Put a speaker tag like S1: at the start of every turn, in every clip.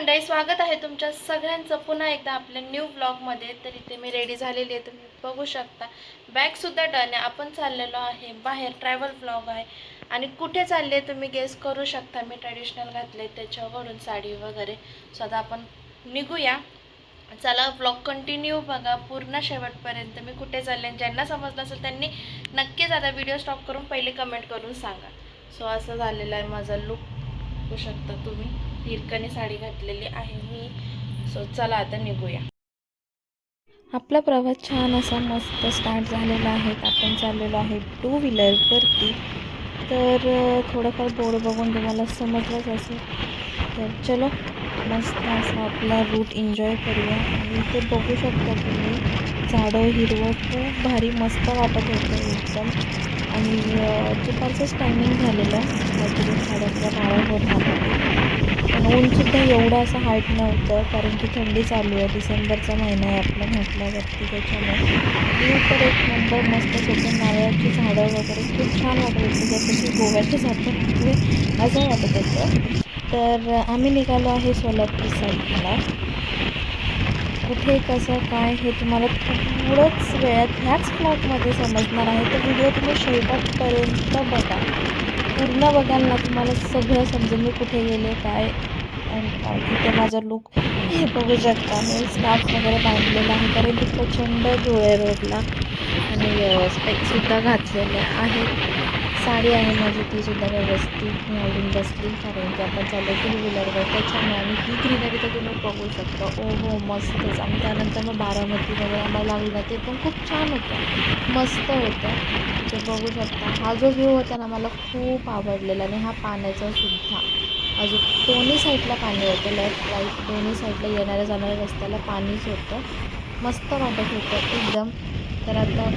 S1: मंडळी स्वागत आहे तुमच्या सगळ्यांचं. पुन्हा एकदा आपल्या न्यू ब्लॉगमध्ये तर इथे मी रेडी झालेली आहे. तुम्ही बघू शकता. बॅगसुद्धा डन आहे. आपण चाललेलो आहे. बाहेर ट्रॅव्हल ब्लॉग आहे. आणि कुठे चालले तुम्ही गेस करू शकता. मी ट्रॅडिशनल घातले त्याच्यावरून साडी वगैरे सो आता आपण निघूया. चला ब्लॉग कंटिन्यू बघा. पूर्ण शेवटपर्यंत मी कुठे चालले ज्यांना समजलं असेल त्यांनी नक्कीच आता व्हिडिओ स्टॉप करून पहिले कमेंट करून सांगा. सो असं झालेलं आहे माझा लुक बघू शकता तुम्ही. हिरकणी साडी घातलेली आहे. मी सो चला आता निघूया. आपला प्रवास छान असा मस्त स्टार्ट झालेला आहे. आपण चाललेलो आहे टू व्हीलरवरती तर थोडंफार बोर्ड बघून तुम्हाला समजलंच असेल. तर चलो मस्त असा आपला रूट एन्जॉय करूया. आणि ते बघू शकता तुम्ही झाडं हिरवं खूप भारी मस्त वाटत होतं एकदम. आणि दुपारचंच टायमिंग झालेलं काहीतरी साडेअकरा बारा होत आलं. पण ऊनसुद्धा एवढं असं हाईट नव्हतं कारण की थंडी चालू आहे. डिसेंबरचा महिना आहे आपला म्हटल्यावरती त्याच्यामुळे मी तर एक नंबर मस्त होतं नारळाची झाडं वगैरे खूप छान वाटत होती. जसं की गोव्याची झाडं खूप असं वाटत होतं. तर आम्ही निघालो आहे सोलापूर साईडला कुठे कसं काय हे तुम्हाला थोडंच वेळात ह्याच ब्लॉगमध्ये समजणार आहे. तर व्हिडिओ तुम्ही शेवटपर्यंत बघा. पूर्ण बघाल ना तुम्हाला सगळं समजेल मी कुठे गेले काय आणि काय. इथे माझा लुक हे बघू शकता. मी स्कार्फ वगैरे बांधलेला आहे. कारण की प्रचंड धुळे रोडला आणि स्पेक्ससुद्धा घातलेले आहेत. साडी आहे माझी तीसुद्धा व्यवस्थित निवडून बसली कारण की आपण चाललो टू व्हीलरवर त्याच्यामुळे आम्ही ही ग्रीनरी तर तुम्ही बघू शकता. ओ हो मस्तच आणि त्यानंतर मग बारामती वगैरे आम्हाला लागला ते पण खूप छान होतं. मस्त होतं. ते बघू शकता. हा जो व्ह्यू होता ना मला खूप आवडलेला. आणि हा पाण्याचा सुद्धा. अजून दोन्ही साईडला पाणी होतं. लेफ्ट राईट दोन्ही साईडला येणाऱ्या जाणाऱ्या रस्त्याला पाणीच होतं. मस्त वाटत होतं एकदम. तर आता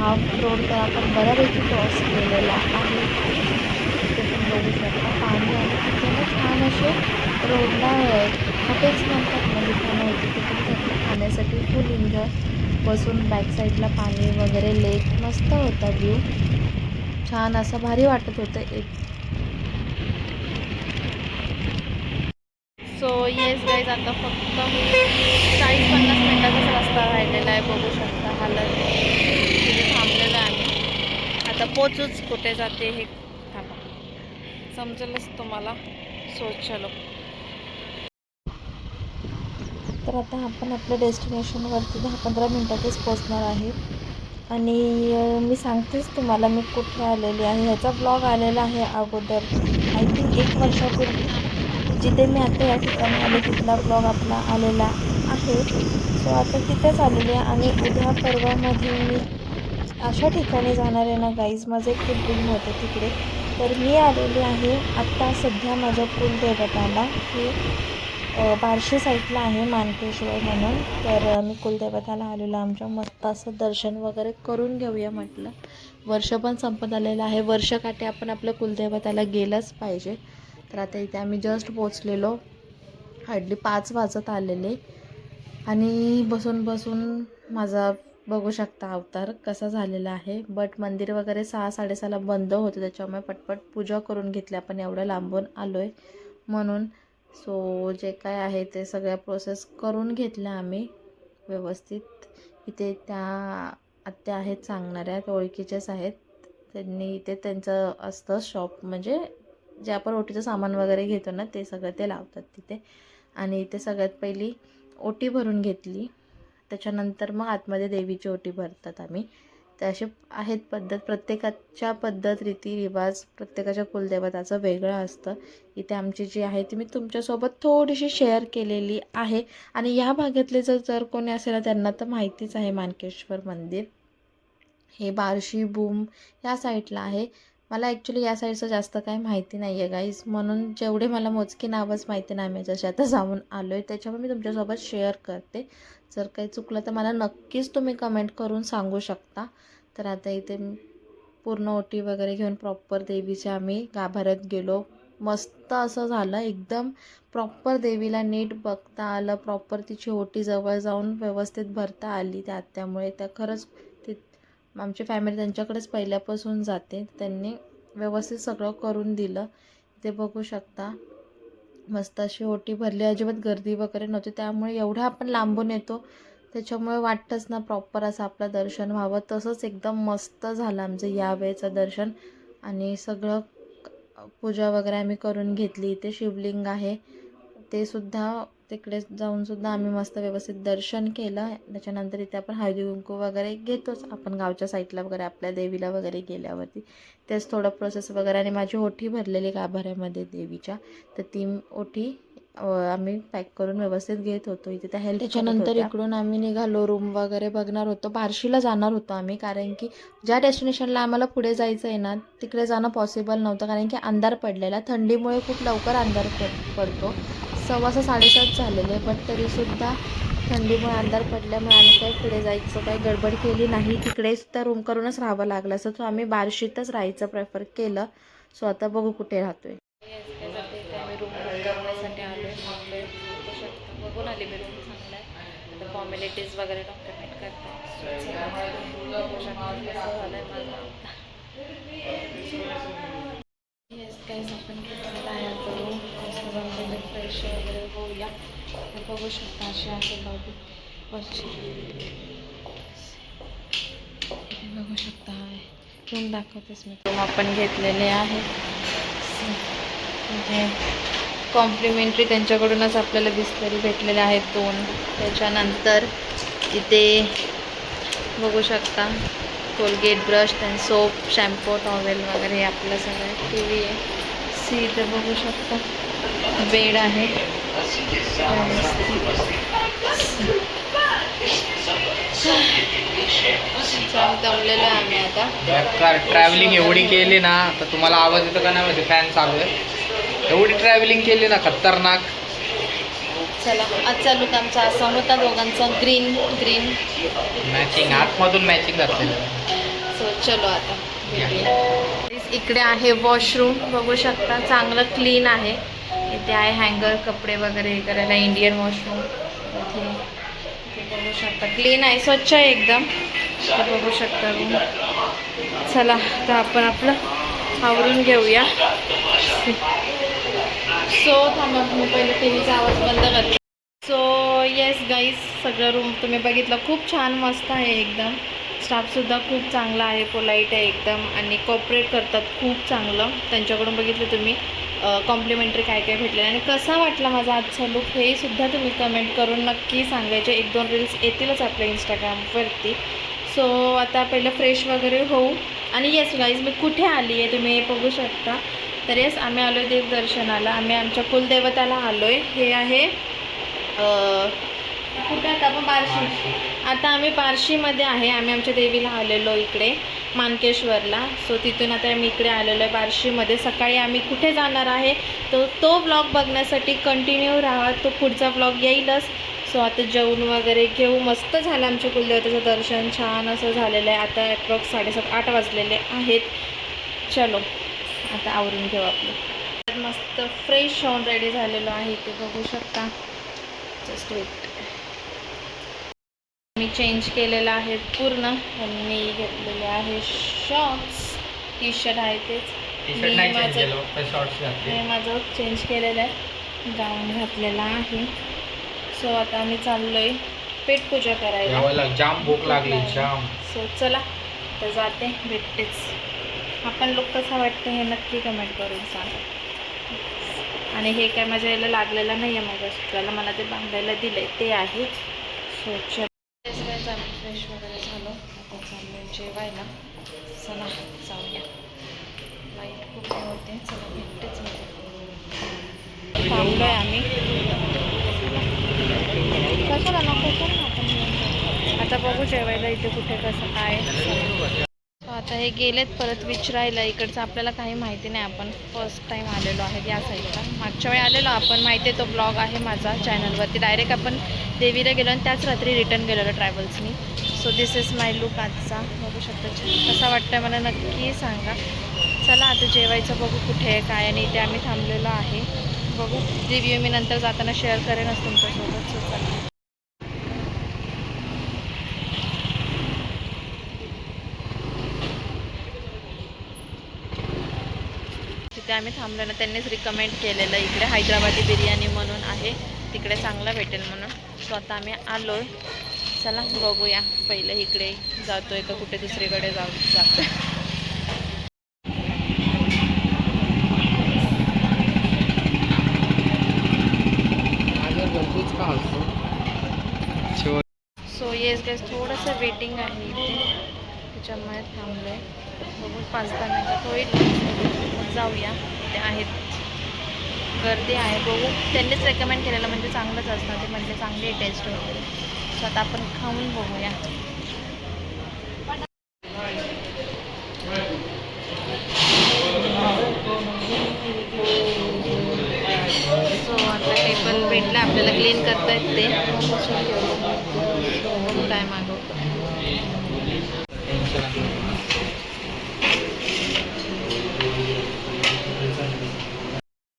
S1: हाफ रोड तर आपण बऱ्यापैकी क्रॉस केलेला आहे. ते पण बघू शकता. पाणी आणि तिथे ना छान असे रोडला हॉटेल्स म्हणतात ना दुकानं होती तिथे पण खाण्यासाठी फुल इंजॉय बसून बॅक साईडला पाणी वगैरे लेक मस्त होता व्ह्यू छान असं भारी वाटत होतं एक. सो येस गाईज आता फक्त चाळीस पन्नास मिनटाचाच रस्ता राहिलेला आहे बघू शकता. हालत आता पोचूच कुठे जाते हे थांबा. समजेलच तुम्हाला सो चलो तर आता आपण आपल्या डेस्टिनेशनवरती दहा पंधरा मिनटातच पोचणार आहे. आणि मी सांगतेच तुम्हाला मी कुठे आलेली आहे. ह्याचा ब्लॉग आलेला आहे अगोदर. आय थिंक एक वर्षापूर्वी. जिथे मी आता या ठिकाणी आले तिथला ब्लॉग आपला आलेला आहे. सो आता तिथेच आलेली आहे. आणि उद्या पर्वामध्ये मी अशा ठिकाणी जाणार आहे ना गाईज माझं एक खूप ड्रीम होतं तिकडे. तर मी आलेली आहे आत्ता सध्या माझ्या कुलदेवताला हे अ, बार्शी साईडला आहे मानकेश्वर म्हणून. तर मी कुलदेवताला आलेलो आमच्या मस्त असं दर्शन वगैरे करून घेऊया म्हटलं. वर्ष पण संपत आलेलं आहे. वर्षकाठी आपण आपल्या कुलदेवताला गेलंच पाहिजे. तर आता इथे आम्ही जस्ट पोचलेलो हार्डली पाच वाजत आलेले. आणि बसून बसून माझा बघू शकता अवतार कसा झालेला आहे. बट मंदिर वगैरे सहा साडेसहाला बंद होतं त्याच्यामुळे पटपट पूजा करून घेतली. आपण एवढं लांबून आलो आहे म्हणून. सो जे काय आहे ते सगळ्या प्रोसेस करून घेतल्या आम्ही व्यवस्थित. इथे त्या आत्या आहेत सांगणाऱ्या त्या ओळखीच्याच आहेत. त्यांनी इथे त्यांचं असतं शॉप म्हणजे जे आपण ओटीचं सामान वगैरे घेतो ना ते सगळं ते लावतात तिथे. आणि इथे सगळ्यात पहिली ओटी भरून घेतली. त्याच्यानंतर मग आतमध्ये देवीची ओटी भरतात आम्ही. तर असे आहेत पद्धत. प्रत्येकाच्या पद्धत रीती रिवाज प्रत्येकाच्या कुलदेवताचं वेगळं असतं. इथे आमची जी आहे ती मी तुमच्यासोबत थोडीशी शेअर केलेली आहे. आणि या भागातले जर जर कोणी असेल त्यांना तर माहितीच आहे मानकेश्वर मंदिर. हे बार्शी बूम या साईडला आहे. मला ॲक्च्युली या साईडचं जास्त काही माहिती नाही आहे गाईज म्हणून जेवढे मला मोजकी नावच माहिती नाही मी जसे आता जाऊन आलो आहे त्याच्यामुळे मी तुमच्यासोबत शेअर करते. जर काही चुकलं तर मला नक्कीच तुम्ही कमेंट करून सांगू शकता. तर आता इथे पूर्ण ओटी वगैरे घेऊन प्रॉपर देवीच्या आम्ही गाभाऱ्यात गेलो. मस्त असं झालं एकदम प्रॉपर देवीला नीट बघता आलं प्रॉपर तिची ओटी जवळ जाऊन व्यवस्थित भरता आली त्या त्यामुळे त्या खरंच ते आमची फॅमिली त्यांच्याकडेच पहिल्यापासून जाते. त्यांनी व्यवस्थित सगळं करून दिलं. ते बघू शकता. मस्त अशी ओटी भरली. अजिबात गर्दी वगैरे नव्हती. त्यामुळे एवढं आपण लांबून येतो. त्याच्यामुळे वाटतंच ना प्रॉपर असं आपलं दर्शन व्हावं. तसंच एकदम मस्त झालं आमचं यावेळेचं दर्शन. आणि सगळं पूजा वगैरे आम्ही करून घेतली. इथे शिवलिंग आहे. ते सुद्धा तिकडे जाऊन सुद्धा आम्ही मस्त व्यवस्थित दर्शन केलं. त्याच्यानंतर इथे आपण हळदी कुंकू वगैरे घेतोच. आपण गावच्या साईडला वगैरे आपल्या देवीला वगैरे गेल्यावरती. तेच थोडं प्रोसेस वगैरे आणि माझी ओठी भरलेली गाभाऱ्यामध्ये देवीच्या. तर ती ओठी आम्ही पॅक करून व्यवस्थित घेत होतो. इथे त्या हेल्थ त्याच्यानंतर इकडून आम्ही निघालो. रूम वगैरे बघणार होतो. बार्शीला जाणार होतो आम्ही कारण की ज्या डेस्टिनेशनला आम्हाला पुढे जायचं आहे ना तिकडे जाणं पॉसिबल नव्हतं कारण की अंधार पडलेला. थंडीमुळे खूप लवकर अंधार पड पडतो. सव्वासा साडेसात झालेले बट तरीसुद्धा थंडीमुळे अंधार पडल्यामुळे आम्ही काही पुढे जायचं काही गडबड केली नाही. तिकडे सुद्धा रूम करूनच राहावं लागलं. असं तो आम्ही बार्शीतच राहायचं प्रेफर केलं. सो आता बघू कुठे राहतोय. फॉर्मॅलिटीज वगैरे डॉक्युमेंट करताय बघू शकता कसं झालं आहे माझं येस काहीच आपण घेतलेला आहे आता रूम मस्त फ्रेश वगैरे होऊया तर बघू शकता अशी आहे लॉबी वरची इथे बघू शकता रूम दाखवतेच मी रूम आपण घेतलेले आहे म्हणजे कॉम्प्लिमेंटरी त्यांच्याकडूनच आपल्याला बिस्लरी भेटलेले आहेत दोन. त्याच्यानंतर इथे बघू शकता कोलगेट ब्रश त्यान सोप शॅम्पू टॉवेल वगैरे हे आपलं सगळं टी व्ही आहे. सी इथं बघू शकता. बेड आहे. छान आहे आम्ही आता.
S2: ट्रॅव्हलिंग एवढी केली ना तर तुम्हाला आवाज येतो का नाही माहिती? फॅन चालू आहे. एवढी ट्रॅव्हलिंग केली ना खतरनाक.
S1: चला आजचा लुक आमचा असा होता दोघांचा. ग्रीन ग्रीन
S2: मॅचिंग आतमधून मॅचिंग घातलेलं
S1: सो चलो आता. भेटूया. इकडे आहे वॉशरूम बघू शकता चांगलं क्लीन आहे. इथे आहे हँगर कपडे वगैरे हे करायला इंडियन वॉशरूम इथे इथे बघू शकता. क्लीन आहे स्वच्छ आहे एकदम. इथे बघू शकता रूम चला तर आपण आपलं आवरून घेऊया. सो थांबा मी पहिले टी व्हीचा आवाज बंद करते सो येस गाईज सगळं रूम तुम्ही बघितलं. खूप छान मस्त आहे एकदम. स्टाफसुद्धा खूप चांगला आहे पोलाईट आहे एकदम. आणि कॉपरेट करतात खूप चांगलं. त्यांच्याकडून बघितलं तुम्ही. कॉम्प्लिमेंटरी काय काय भेटले आणि कसा वाटला माझा आजचा लुक हे सुद्धा तुम्ही कमेंट करून नक्की सांगायचे. एक दोन रील्स येतीलच आपल्या इंस्टाग्रामवरती सो आता पहिलं फ्रेश वगैरे होऊ. आणि येस गाईज मी कुठे आली आहे तुम्ही हे बघू शकता. तर येस आम्ही आलो आहे देवदर्शनाला. आम्ही आमच्या कुलदेवताला आलो आहे हे आहे कुठे आता आपण बार्शी. आता आम्ही बार्शीमध्ये आहे. आम्ही आमच्या देवीला आलेलो इकडे मानकेश्वरला. सो तिथून आता आम्ही इकडे आलेलो आहे बार्शीमध्ये. सकाळी आम्ही कुठे जाणार आहे? तो तो ब्लॉग बघण्यासाठी कंटिन्यू राहा. तो पुढचा ब्लॉग येईलच. सो आता जेवण वगैरे घेऊ. मस्त झालं आमच्या कुलदेवताचं दर्शन. छान असं झालेलं आहे. आता ॲप्रॉक्स साडेसात आठ वाजलेले आहेत. चलो. आता आवरून घेऊ आपलं. मस्त फ्रेश होऊन रेडी झालेलो आहे ते बघू शकता. जस्ट वेट मी चेंज केलेलं आहे पूर्ण. आणि मी घेतलेले आहे शॉर्ट्स टी शर्ट आहे तेच. मी माझं- मी चेंज केलेलं आहे. गाऊन घातलेला आहे. सो आता आम्ही चाललो आहे पेटपूजा करायला.
S2: जाम भूक लागली जाम.
S1: सो चला तर जाते भेटतेच. आपण लोक कसा वाटतं हे नक्की कमेंट करून सांगा. आणि हे काय माझ्या याला लागलेलं नाही आहे माझ्या सूत्राला मला ते बांधायला दिलं ते आहे. सो चल आम्ही फ्रेश वगैरे झालो आता चाललो जेवायला चला जाऊया लाइट खूप होते चला भेटतेच मध्ये थांबलो आहे आम्ही. कशाला नको चल ना आपण? आता बघू जेवायला इथे कुठे कसं काय आता हे गेलेत परत विचारायला इकडचं आपल्याला काही माहिती नाही. आपण फर्स्ट टाईम आलेलो आहे या साईडला मागच्या वेळी आलेलो आपण माहिती आहे तो ब्लॉग आहे माझा चॅनलवरती डायरेक्ट आपण देवीला गेलो आणि त्याच रात्री रिटर्न गेलेलो ट्रॅव्हल्सनी so this is my look आजचा. बघू शकता कसा वाटतं मला नक्की सांगा. चला आता जेवायचं बघू कुठे आहे काय आणि इथे आम्ही थांबलेलो आहे. बघू. रिव्ह्यू मी नंतर जाताना शेअर करेनच तुमच्यासोबत. सो चला. तिथे आम्ही थांबलो ना त्यांनीच रिकमेंड केलेलं. इकडे हैदराबादी बिर्याणी म्हणून आहे तिकडे चांगलं भेटेल म्हणून. सो आता आम्ही आलो. चला बघूया. पहिलं इकडे जातोय का कुठे दुसरीकडे जाऊ
S2: शेवट
S1: सो येस गॅस थोडंसं वेटिंग आहे इथे. त्याच्यामुळे थांबलो आहे बघू पाच दहा मिनटात होईल मग जाऊया. ते आहेत. गर्दी आहे. बघू. त्यांनीच रेकमेंड केलेलं म्हणजे चांगलंच असतं. ते म्हणजे चांगली टेस्ट वगैरे. सो आता आपण खाऊन बघूया. सो आता टेबल भेटलं. आपल्याला क्लीन करता येत ते बघू काय मागवतो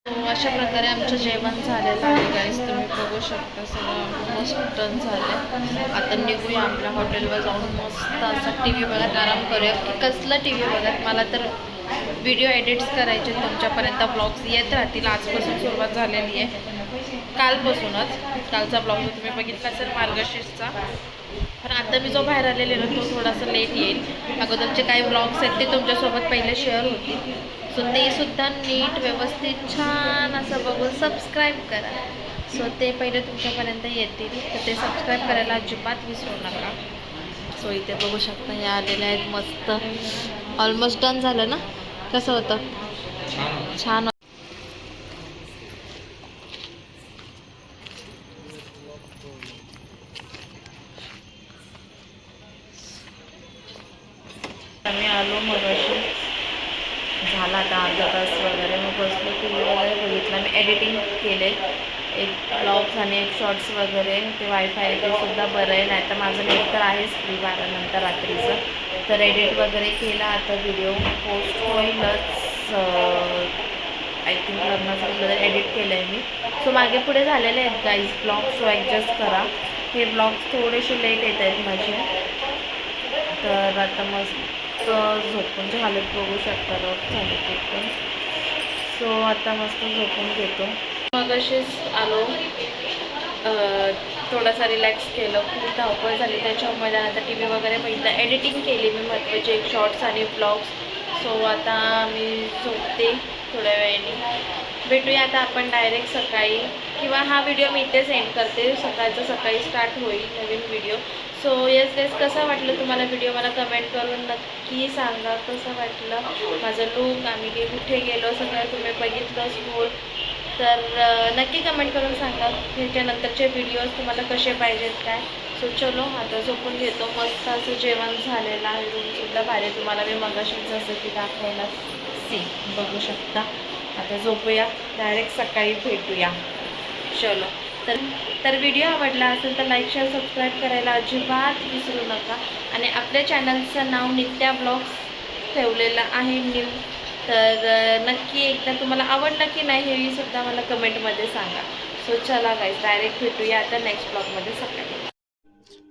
S1: So, अशा प्रकारे आमचं जेवण झालेलं आहे. गाईस तुम्ही बघू शकता सगळं मस्त डन झालं आता निघूया आपल्या हॉटेलवर जाऊन मस्त असा टी व्ही बघत आराम करूया. की कसलं टी व्ही बघत? मला तर व्हिडिओ एडिट्स करायचे तुमच्यापर्यंत. ब्लॉग्स येत राहतील. आजपासून सुरुवात झालेली आहे. कालपासूनच. कालचा ब्लॉग तुम्ही बघितला सर मार्गशीर्षचा. पण आता मी जो बाहेर आलेले ना तो थोडासा लेट येईल. अगोदरचे काही ब्लॉग्स आहेत ते तुमच्यासोबत पहिले शेअर होतील. सो ते सुद्धा नीट व्यवस्थित छान असं बघून सबस्क्राईब करा. सो ते पहिले तुमच्यापर्यंत येतील. तर ते सबस्क्राईब करायला अजिबात विसरू नका. सो इथे बघू शकता हे आलेले आहेत मस्त. ऑलमोस्ट डन झालं ना? कसं होतं?
S2: छान
S1: आम्ही आलो मग झाला आता अर्धा तास वगैरे. मग बसलो टी व्ही वगैरे बघितला. मी एडिटिंग केले. एक ब्लॉग्स आणि एक शॉर्ट्स वगैरे. ते वायफाय ते सुद्धा बरं आहे. नाही तर माझं नेट तर आहेच फ्री बारानंतर रात्रीचं. तर एडिट वगैरे केला आता व्हिडिओ पोस्ट होईलच आय थिंक लग्नाचं वगैरे एडिट केलं आहे मी. सो मागे पुढे झालेले आहेत गाईज ब्लॉग्स सो ॲडजस्ट करा. हे ब्लॉग्स थोडेसे लेट येत आहेत माझे. तर आता मस्त झोपून झालेत बघू शकता रफ झाले ते पण. सो आता मस्त झोपून घेतो. मग अशीच आलो थोडासा रिलॅक्स केलं खूप धावपळ झाली. त्याच्यामुळे आता टी व्ही वगैरे बघितला. एडिटिंग केली मी महत्त्वाचे एक शॉर्ट्स आणि ब्लॉग्स सो आता मी झोपते थोड्या वेळाने. भेटूया आता आपण डायरेक्ट सकाळी. किंवा हा व्हिडिओ मी इथेच एंड करते. सकाळचं सकाळी स्टार्ट होईल नवीन व्हिडिओ सो येस गेस कसा वाटलं तुम्हाला व्हिडिओ मला कमेंट करून नक्की सांगा. कसं वाटलं? माझं लूक आम्ही गे कुठे गेलो सगळं तुम्ही बघितलं बोल तर नक्की कमेंट करून सांगा. ह्याच्यानंतरचे व्हिडिओज तुम्हाला कसे पाहिजेत काय? सो चलो आता झोपून घेतो. मस्त असं जेवण झालेलं आहे. रूमसुद्धा भारी तुम्हाला मी मगाशी जसं की दाखवायला सी बघू शकता. आता झोपूया. डायरेक्ट सकाळी भेटूया. चलो. तर तर व्हिडिओ आवडला असेल तर लाईक शेअर सबस्क्राईब करायला अजिबात विसरू नका. आणि आपल्या चॅनलचं नाव नित्या ब्लॉग्स ठेवलेलं आहे न्यू तर नक्की एकदा तुम्हाला आवडलं की नाही हेही सुद्धा मला कमेंटमध्ये सांगा. सो चला गाईज डायरेक्ट भेटूया आता नेक्स्ट ब्लॉगमध्ये सकाळी.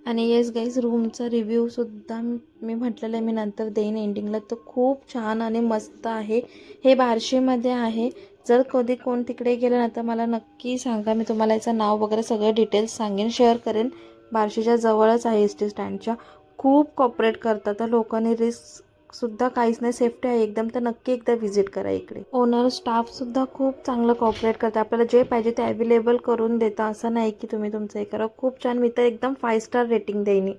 S1: आणि येस गाईज रूमचा रिव्ह्यूसुद्धा मी म्हटलेलं आहे मी नंतर देईन एंडिंगला तर खूप छान आणि मस्त आहे. हे बार्शीमध्ये आहे. जर कधी कोण तिकडे गेलं ना तर मला नक्की सांगा. मी तुम्हाला याचं नाव वगैरे सगळे डिटेल्स सांगेन शेअर करेन. बार्शीच्या जवळच आहे एस टी स्टँडच्या खूप कॉपरेट करतात तर लोकांनी. रिस्क सुद्धा काहीच नाही. सेफ्टी आहे. एकदम तर नक्की एकदा व्हिजिट करा इकडे. ओनर स्टाफसुद्धा खूप चांगलं कॉपरेट करतात. आपल्याला जे पाहिजे ते अवेलेबल करून देतं असं नाही की तुम्ही तुमचं हे करा. खूप छान. मी तर एकदम फाय स्टार रेटिंग देईन.